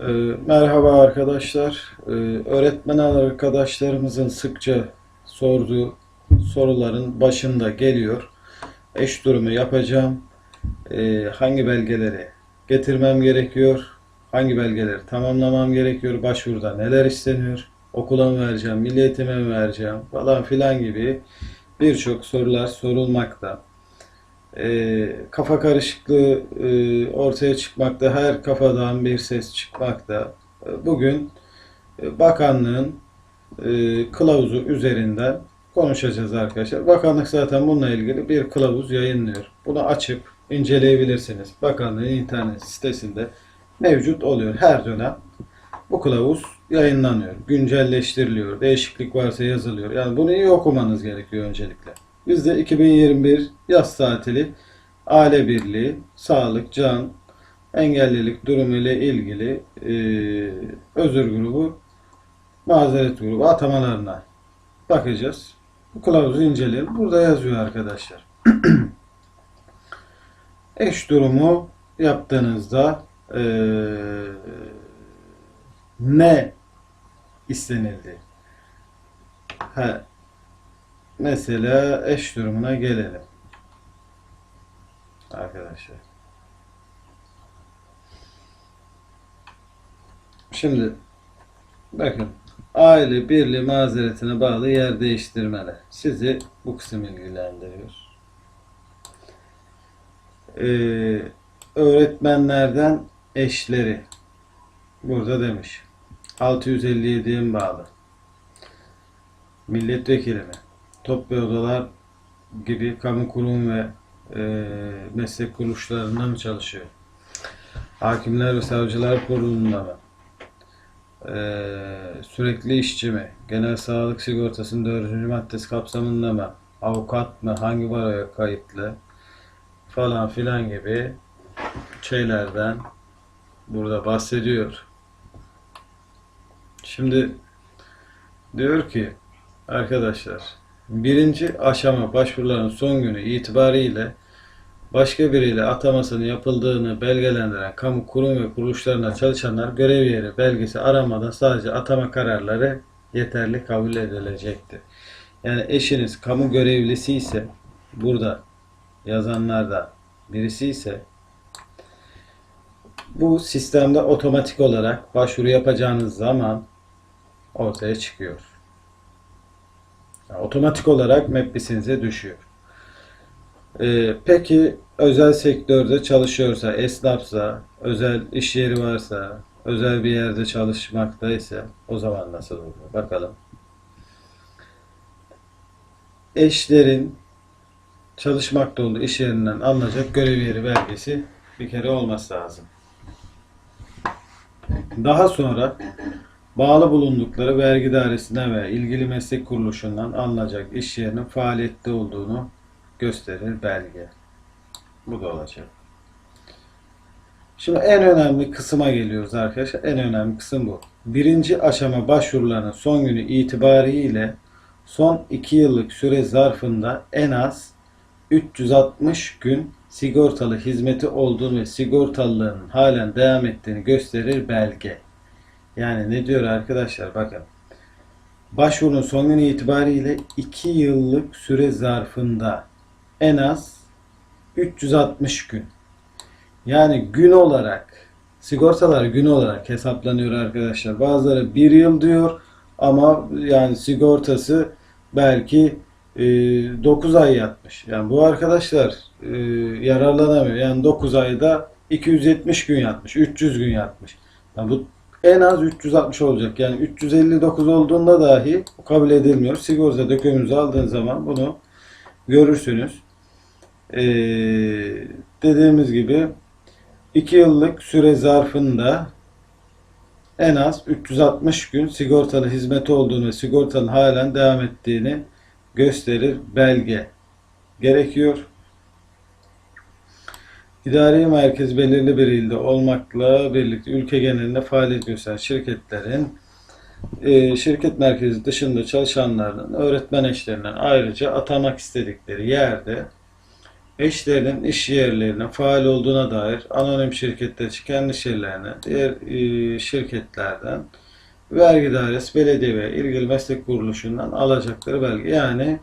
Ee, Merhaba arkadaşlar. Ee, Öğretmen arkadaşlarımızın sıkça sorduğu soruların başında geliyor. Eş durumu yapacağım. Ee, Hangi belgeleri getirmem gerekiyor? Hangi belgeleri tamamlamam gerekiyor? Başvuruda neler isteniyor? Okula mı vereceğim, milli eğitime mi vereceğim falan filan gibi birçok sorular sorulmakta. Ee, kafa karışıklığı e, ortaya çıkmakta, her kafadan bir ses çıkmakta. Ee, Bugün e, bakanlığın e, kılavuzu üzerinden konuşacağız arkadaşlar. Bakanlık zaten bununla ilgili bir kılavuz yayınlıyor. Bunu açıp inceleyebilirsiniz. Bakanlığın internet sitesinde mevcut oluyor. Her dönem bu kılavuz yayınlanıyor, güncelleştiriliyor, değişiklik varsa yazılıyor. Yani bunu iyi okumanız gerekiyor öncelikle. Bizde 2021 yaz tatili, aile birliği, sağlık, can, engellilik durumu ile ilgili e, özür grubu, mazeret grubu atamalarına bakacağız. Bu kılavuzu inceleyelim. Burada yazıyor arkadaşlar. Eş durumu yaptığınızda e, ne istenildi? Ha, mesela eş durumuna gelelim. Arkadaşlar. Şimdi bakın aile birliği mazeretine bağlı yer değiştirmeler. Sizi bu kısım ilgilendiriyor. Ee, öğretmenlerden eşleri burada demiş. 657'ye mi bağlı? Milletvekili mi? Top ve odalar gibi kamu kurum ve e, meslek kuruluşlarında mı çalışıyor? Hakimler ve Savcılar Kurulu'nda mı? E, sürekli işçi mi? Genel sağlık sigortasının 4. maddesi kapsamında mı? Avukat mı? Hangi baroya kayıtlı? Falan filan gibi şeylerden burada bahsediyor. Şimdi diyor ki arkadaşlar birinci aşama başvuruların son günü itibariyle başka biriyle atamasının yapıldığını belgelendiren kamu kurum ve kuruluşlarında çalışanlar görev yeri belgesi aramadan sadece atama kararları yeterli kabul edilecektir. Yani eşiniz kamu görevlisi ise burada yazanlarda birisi ise bu sistemde otomatik olarak başvuru yapacağınız zaman ortaya çıkıyor. Otomatik olarak MEPBİS'inize düşüyor. Ee, peki özel sektörde çalışıyorsa, esnafsa, özel iş yeri varsa, özel bir yerde çalışmaktaysa o zaman nasıl oluyor? Bakalım. Eşlerin çalışmakta olduğu iş yerinden alınacak görev yeri belgesi bir kere olması lazım. Daha sonra bağlı bulundukları vergi dairesinden veya ilgili meslek kuruluşundan alınacak iş yerinin faaliyette olduğunu gösterir belge. Bu da olacak. Şimdi en önemli kısma geliyoruz arkadaşlar. En önemli kısım bu. Birinci aşama başvurularının son günü itibariyle son 2 yıllık süre zarfında en az 360 gün sigortalı hizmeti olduğunu ve sigortalılığının halen devam ettiğini gösterir belge. Yani ne diyor arkadaşlar bakın. Başvurunun son günü itibariyle 2 yıllık süre zarfında en az 360 gün. Yani gün olarak sigortalar gün olarak hesaplanıyor arkadaşlar. Bazıları 1 yıl diyor ama yani sigortası belki 9 ay yatmış. Yani bu arkadaşlar e, yararlanamıyor. Yani 9 ayda 270 gün yatmış, 300 gün yatmış. Yani bu en az 360 olacak. Yani 359 olduğunda dahi kabul edilmiyor. Sigorta dökümünüzü aldığın zaman bunu görürsünüz. Ee, dediğimiz gibi 2 yıllık süre zarfında en az 360 gün sigortalı hizmeti olduğunu ve sigortanın halen devam ettiğini gösterir belge gerekiyor. İdari merkez belirli bir ilde olmakla birlikte ülke genelinde faaliyet gösteren şirketlerin e, şirket merkezi dışında çalışanların öğretmen eşlerinden ayrıca atamak istedikleri yerde eşlerinin iş yerlerinin faal olduğuna dair anonim şirketler, kendi işyerlerine, diğer e, şirketlerden vergi dairesi, belediye ve ilgili meslek kuruluşundan alacakları belge. Yani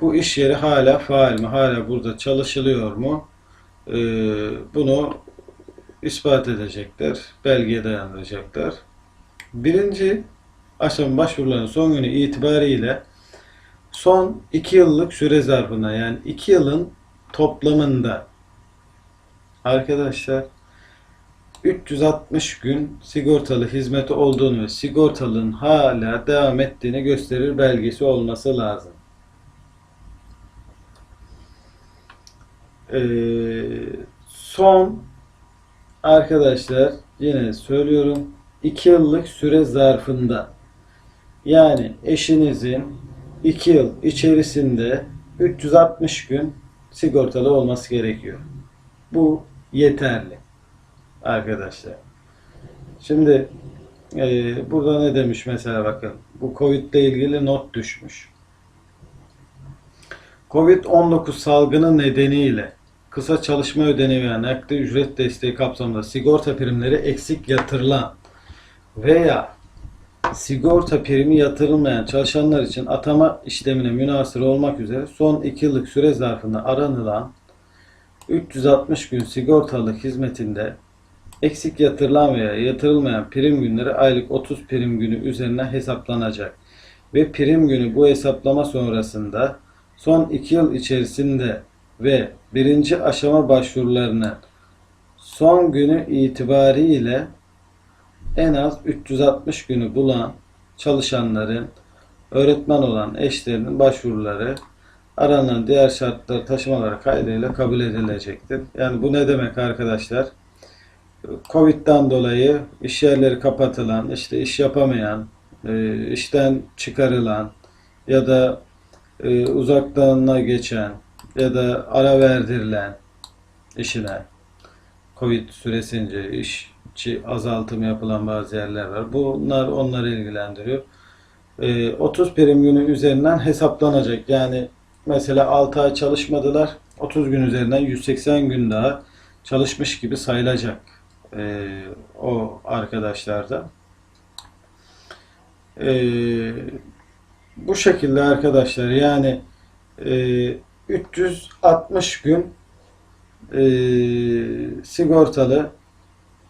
bu iş yeri hala faal mi, hala burada çalışılıyor mu? E, bunu ispat edecekler, belgeye dayandıracaklar. Birinci aşama başvuruların son günü itibariyle son 2 yıllık süre zarfında yani 2 yılın toplamında arkadaşlar 360 gün sigortalı hizmeti olduğunu ve sigortalının hala devam ettiğini gösterir belgesi olması lazım. Ee, son arkadaşlar yine söylüyorum 2 yıllık süre zarfında yani eşinizin 2 yıl içerisinde 360 gün sigortalı olması gerekiyor. Bu yeterli arkadaşlar. Şimdi e, burada ne demiş mesela bakın. Bu Covid ile ilgili not düşmüş. Covid-19 salgını nedeniyle kısa çalışma ödeneği veya nakdi ücret desteği kapsamında sigorta primleri eksik yatırılan veya sigorta primi yatırılmayan çalışanlar için atama işlemine münasır olmak üzere son 2 yıllık süre zarfında aranılan 360 gün sigortalı hizmetinde eksik yatırılan veya yatırılmayan prim günleri aylık 30 prim günü üzerine hesaplanacak ve prim günü bu hesaplama sonrasında son 2 yıl içerisinde ve birinci aşama başvurularının son günü itibariyle en az 360 günü bulan çalışanların öğretmen olan eşlerinin başvuruları aranan diğer şartları taşımaları kaydıyla kabul edilecektir. Yani bu ne demek arkadaşlar? Covid'den dolayı iş yerleri kapatılan, işte iş yapamayan, e, işten çıkarılan ya da e, uzaktanına geçen ya da ara verdirilen işine Covid süresince işçi azaltım yapılan bazı yerler var. Bunlar onları ilgilendiriyor. E, 30 prim günü üzerinden hesaplanacak. Yani mesela 6 ay çalışmadılar. 30 gün üzerinden 180 gün daha çalışmış gibi sayılacak e, o arkadaşlarda. E, bu şekilde arkadaşlar yani e, 360 gün e, sigortalı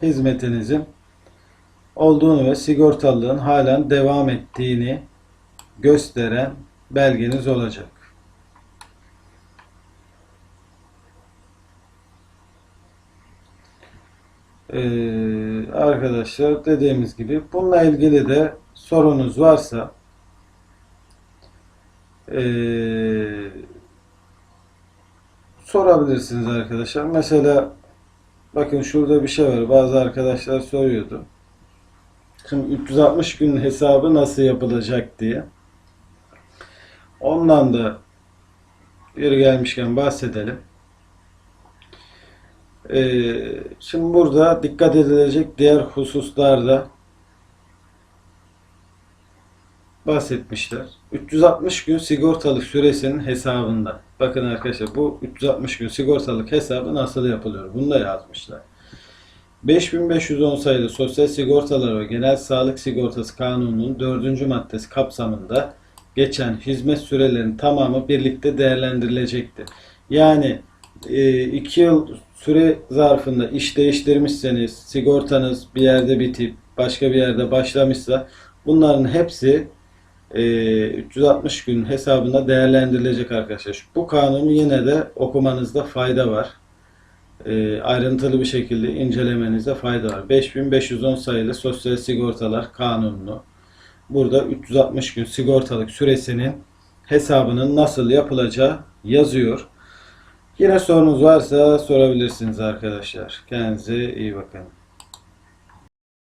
hizmetinizin olduğunu ve sigortalılığın halen devam ettiğini gösteren belgeniz olacak. Ee, arkadaşlar dediğimiz gibi bununla ilgili de sorunuz varsa ee, sorabilirsiniz arkadaşlar. Mesela bakın şurada bir şey var. Bazı arkadaşlar soruyordu. Şimdi 360 gün hesabı nasıl yapılacak diye. Ondan da yeri gelmişken bahsedelim. Ee, şimdi burada dikkat edilecek diğer hususlarda bahsetmişler. 360 gün sigortalık süresinin hesabında. Bakın arkadaşlar bu 360 gün sigortalık hesabı nasıl yapılıyor? Bunu da yazmışlar. 5510 sayılı Sosyal Sigortalar ve Genel Sağlık Sigortası Kanunu'nun 4. maddesi kapsamında geçen hizmet sürelerinin tamamı birlikte değerlendirilecektir. Yani 2 yıl süre zarfında iş değiştirmişseniz, sigortanız bir yerde bitip başka bir yerde başlamışsa bunların hepsi e, 360 gün hesabında değerlendirilecek arkadaşlar. Bu kanunu yine de okumanızda fayda var. E, ayrıntılı bir şekilde incelemenizde fayda var. 5510 sayılı Sosyal Sigortalar Kanunu. Burada 360 gün sigortalık süresinin hesabının nasıl yapılacağı yazıyor. Yine sorunuz varsa sorabilirsiniz arkadaşlar. Kendinize iyi bakın.